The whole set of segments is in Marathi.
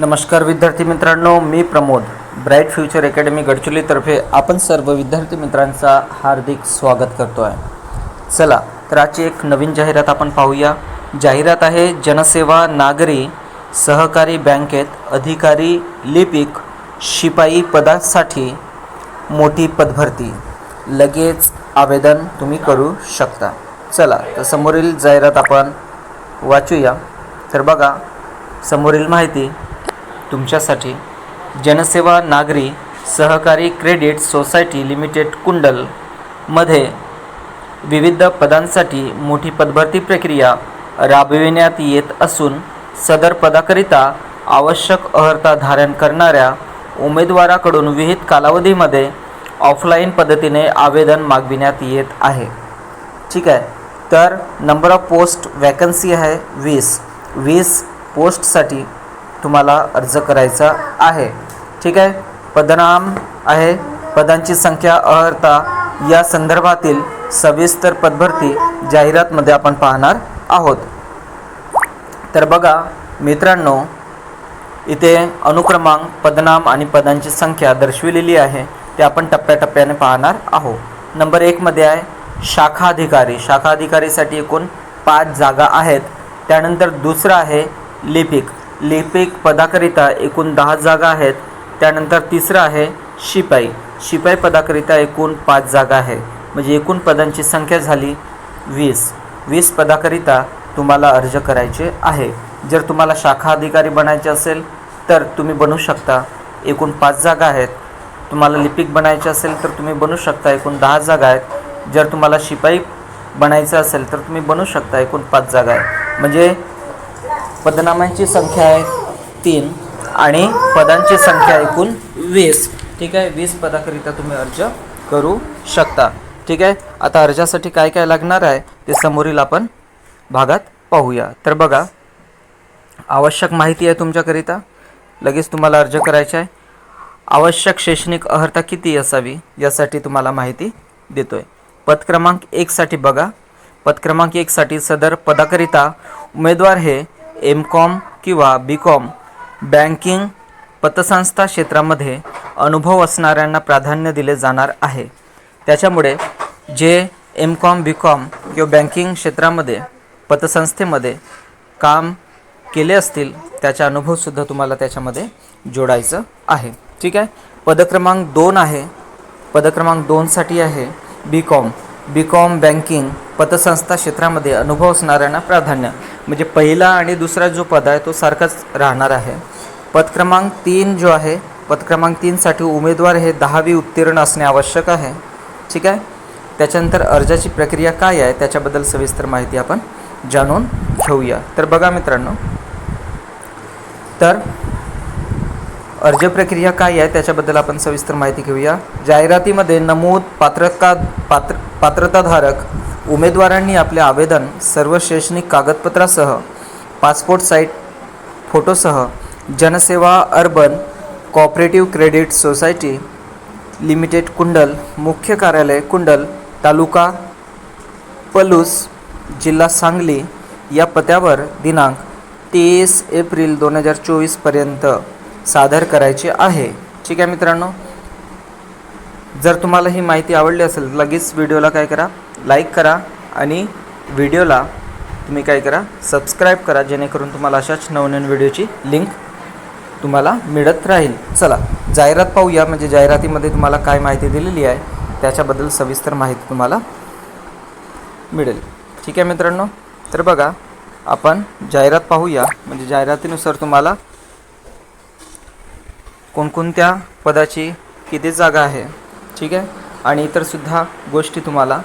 नमस्कार विद्यार्थी मित्रांनो मी प्रमोद. ब्राईट फ्युचर अकॅडमी गडचिरोलीतर्फे आपण सर्व विद्यार्थी मित्रांचा हार्दिक स्वागत करतो आहे चला तर आजची एक नवीन जाहिरात आपण पाहूया. जाहिरात आहे जनसेवा नागरी सहकारी बँकेत अधिकारी लिपिक शिपाई पदासाठी मोठी पदभरती. लगेच आवेदन तुम्ही करू शकता. चला तर समोरील जाहिरात आपण वाचूया. तर बघा समोरील माहिती. तुमच्यासाठी जनसेवा नागरी सहकारी क्रेडिट सोसायटी लिमिटेड कुंडलमध्ये विविध पदांसाठी मोठी पदभरती प्रक्रिया राबविण्यात येत असून सदर पदाकरिता आवश्यक अर्हता धारण करणाऱ्या उमेदवाराकडून विहित कालावधीमध्ये ऑफलाईन पद्धतीने आवेदन मागविण्यात येत आहे. ठीक आहे. तर नंबर ऑफ पोस्ट वॅकन्सी आहे वीस. वीस पोस्टसाठी तुम्हाला अर्ज करायचा आहे. ठीक आहे? पदनाम आहे. पदांची संख्या अर्हता या संदर्भातील सविस्तर पदभरती जाहिरातमध्ये आपण पाहणार आहोत. तर बघा मित्रांनो इथे अनुक्रमांक पदनाम आणि पदांची संख्या दर्शविलेली आहे. ते आपण टप्प्याटप्प्याने पाहणार आहोत. नंबर एकमध्ये आहे शाखा अधिकारी शाखा अधिकारीसाठी एकूण पाच जागा आहेत. त्यानंतर दुसरं आहे लिपिक. लिपिक पदाकरिता एकूण दहा जागा आहेत. त्यानंतर तिसरं आहे शिपाई. शिपाई पदाकरिता एकूण पाच जागा आहे म्हणजे एकूण पदांची संख्या झाली वीस. वीस पदाकरिता तुम्हाला अर्ज करायचे आहे. जर तुम्हाला शाखा अधिकारी बनायचे असेल तर तुम्ही बनू शकता एकूण पाच जागा आहेत. तुम्हाला लिपिक बनायचे असेल तर तुम्ही बनू शकता एकूण दहा जागा आहेत. जर तुम्हाला शिपाई बनायचं असेल तर तुम्ही बनू शकता एकूण पाच जागा आहे म्हणजे पदनामांची संख्या आहे तीन आणि पदांची संख्या एकूण वीस. ठीक आहे? वीस पदाकरिता तुम्ही अर्ज करू शकता. ठीक आहे? आता अर्जासाठी काय काय लागणार आहे ते समोरील आपण भागात पाहूया. तर बघा आवश्यक माहिती आहे तुमच्याकरिता. लगेच तुम्हाला अर्ज करायचा आहे. आवश्यक शैक्षणिक अर्हता किती असावी यासाठी तुम्हाला माहिती देतो आहे पदक्रमांक एकसाठी बघा. पदक्रमांक एकसाठी सदर पदाकरिता उमेदवार हे एम कॉम किंवा बी कॉम बँकिंग पतसंस्था क्षेत्रामध्ये अनुभव असणाऱ्यांना प्राधान्य दिले जाणार आहे. त्याच्यामुळे जे एम कॉम बी कॉम किंवा बँकिंग क्षेत्रामध्ये पतसंस्थेमध्ये काम केले असतील त्याचा अनुभवसुद्धा तुम्हाला त्याच्यामध्ये जोडायचं आहे. ठीक आहे? पदक्रमांक दोन आहे. पदक्रमांक दोनसाठी आहे B Com. B Com banking पतसंस्था क्षेत्रामध्ये अनुभव असणाऱ्यांना प्राधान्य. म्हणजे पहिला आणि दुसरा जो पद आहे तो सारखाच राहणार आहे. पद क्रमांक तीन जो आहे पद क्रमांक तीनसाठी उमेदवार हे दहावी उत्तीर्ण असणे आवश्यक आहे. ठीक आहे? त्याच्यानंतर अर्जाची प्रक्रिया काय आहे त्याच्याबद्दल सविस्तर माहिती आपण जाणून घेऊया. तर बघा मित्रांनो. तर अर्ज प्रक्रिया काय आहे त्याच्याबद्दल आपण सविस्तर माहिती घेऊया. जाहिरातीमध्ये नमूद पात्रता पात्र पात्रताधारक उमेदवारांनी आपले आवेदन सर्व शैक्षणिक कागदपत्रासह passport size फोटोसह Janseva urban cooperative credit society limited Kundal मुख्य कार्यालय कुंडल तालुका पलूस जिल्हा सांगली या पत्यावर दिनांक तीस एप्रिल दोन हजार चोवीसपर्यंत सादर करायचे आहे. ठीक आहे मित्रांनो जर तुम्हाला ही माहिती आवडली असेल लगेच व्हिडिओला काय करा लाईक करा आणि व्हिडिओला तुम्ही काय करा सबस्क्राईब करा जेणेकरून तुम्हाला अशाच नवनवीन व्हिडिओची लिंक तुम्हाला मिळत राहील. चला जाहिरात पाहूया म्हणजे जाहिरातीमध्ये तुम्हाला काय माहिती दिलेली आहे त्याच्याबद्दल सविस्तर माहिती तुम्हाला मिळेल. ठीक आहे मित्रांनो? तर बघा आपण जाहिरात पाहूया म्हणजे जाहिरातीनुसार तुम्हाला कोणकोणत्या पदाची किती जागा आहे. ठीक आहे? आणि इतरसुद्धा गोष्टी तुम्हाला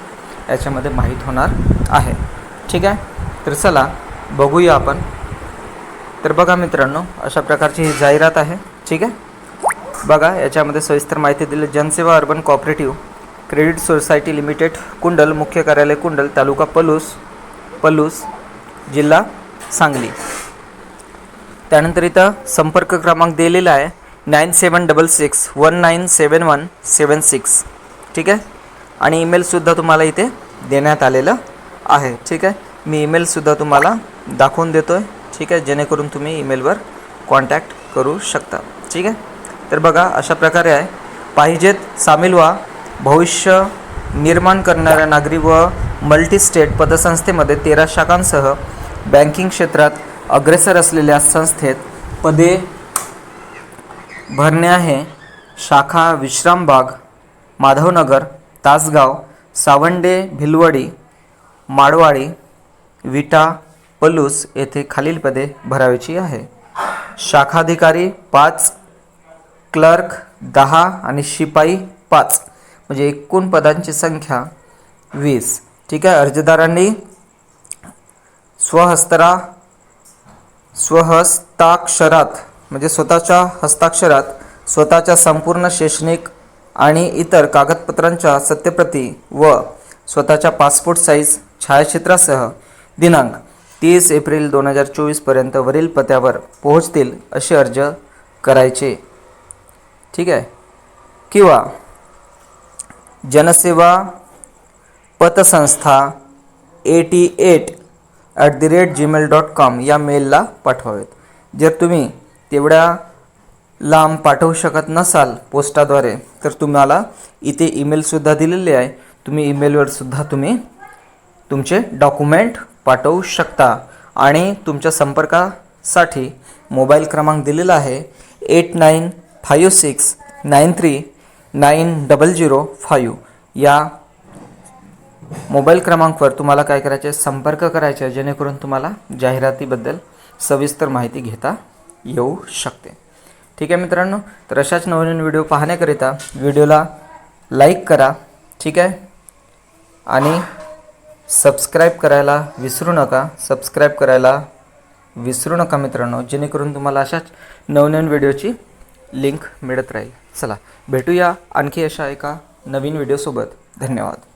याच्यामध्ये माहीत होणार आहे. ठीक आहे? तर चला बघूया आपण. तर बघा मित्रांनो अशा प्रकारची ही जाहिरात आहे. ठीक आहे? बघा याच्यामध्ये सविस्तर माहिती दिली. Janseva urban cooperative credit society limited Kundal मुख्य कार्यालय कुंडल तालुका पलूस पलूस जिल्हा सांगली. त्यानंतर इथं संपर्क क्रमांक दिलेला आहे. Nine seven double six one nine seven one seven six. ठीक आहे? आणि ईमेलसुद्धा तुम्हाला इथे देण्यात आलेलं आहे. ठीक आहे? मी ईमेलसुद्धा तुम्हाला दाखवून देतो आहे ठीक आहे? जेणेकरून तुम्ही ईमेलवर कॉन्टॅक्ट करू शकता. ठीक आहे? तर बघा अशा प्रकारे आहे. पाहिजेत सामील व्हा. भविष्य निर्माण करणाऱ्या नागरी व मल्टी स्टेट पतसंस्थेमध्ये तेरा शाखांसह बँकिंग क्षेत्रात अग्रेसर असलेल्या संस्थेत पदे भरणे आहे. शाखा विश्रामबाग माधवनगर तासगाव सावंडे भिलवडी माडवाडी विटा पलूस येथे खालील पदे भरावीची आहे. शाखाधिकारी पाच क्लर्क दहा आणि शिपाई पाच म्हणजे एकूण पदांची संख्या वीस. ठीक आहे अर्जदारांनी स्वहस्तरा स्वहस्ताक्षरात म्हणजे स्वतःच्या हस्ताक्षरात स्वतःच्या संपूर्ण शैक्षणिक आणि इतर कागदपत्रांच्या सत्यप्रती व स्वतःच्या पासपोर्ट साईज छायाचित्रासह दिनांक तीस एप्रिल दोन हजार चोवीसपर्यंत वरील पत्यावर पोहोचतील असे अर्ज करायचे. ठीक आहे? किंवा जनसेवा पतसंस्था eighty eight at the rate Gmail dot com या मेलला पाठवावेत. जर तुम्ही तेवढ्या लांब पाठवू शकत नसाल पोस्टाद्वारे तर तुम्हाला इथे ईमेलसुद्धा दिलेले आहे. तुम्ही ईमेलवरसुद्धा तुम्ही तुमचे डॉक्युमेंट पाठवू शकता. आणि तुमच्या संपर्कासाठी मोबाईल क्रमांक दिलेला आहे eight nine five six nine three nine double zero five या मोबाईल क्रमांकवर तुम्हाला काय करायचे संपर्क करायचे जेणेकरून तुम्हाला जाहिरातीबद्दल सविस्तर माहिती घेता येऊ शकते. ठीक आहे मित्रांनो तर अशाच नवनवीन व्हिडिओ पाहण्याकरिता व्हिडिओला लाईक करा ठीक आहे? आणि सबस्क्राईब करायला विसरू नका सबस्क्राईब करायला विसरू नका मित्रांनो जेणेकरून तुम्हाला अशाच नवनवीन व्हिडिओची लिंक मिळत राहील. चला भेटूया आणखी अशा एका नवीन व्हिडिओसोबत. धन्यवाद.